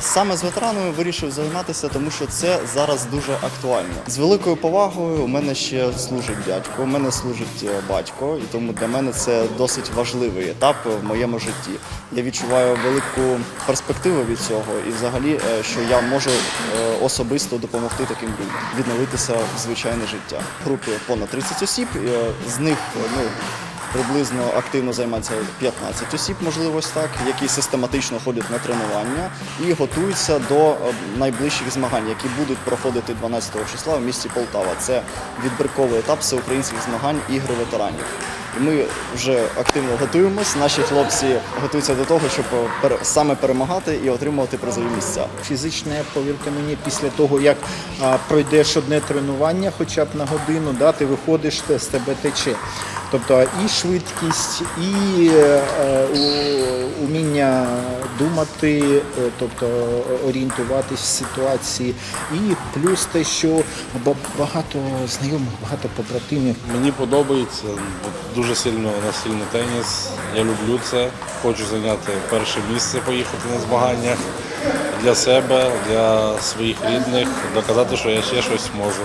Саме з ветеранами вирішив займатися, тому що це зараз дуже актуально. З великою повагою у мене ще служить дядько, у мене служить е, батько, і тому для мене це досить важливий етап в моєму житті. Я відчуваю велику перспективу від цього, і взагалі, е, що я можу е, особисто допомогти таким людям відновитися в звичайне життя. В групі понад 30 осіб, з них ну. Приблизно активно займається 15 осіб, можливо, так, які систематично ходять на тренування і готуються до е, найближчих змагань, які будуть проходити 12 числа в місті Полтава. Це відбірковий етап всеукраїнських змагань ігри ветеранів. Ми вже активно готуємось. Наші хлопці готуються до того, щоб е, саме перемагати і отримувати призові місця. Фізичне, повірте мені, після того, як пройдеш одне тренування, хоча б на годину, да, ти виходиш, з тебе тече. Тобто і швидкість, і е, уміння думати, е, тобто орієнтуватись в ситуації, і плюс те, що багато знайомих, багато побратимів. Мені подобається дуже сильно настільний теніс. Я люблю це. Хочу зайняти перше місце, поїхати на змаганнях для себе, для своїх рідних, доказати, що я ще щось можу.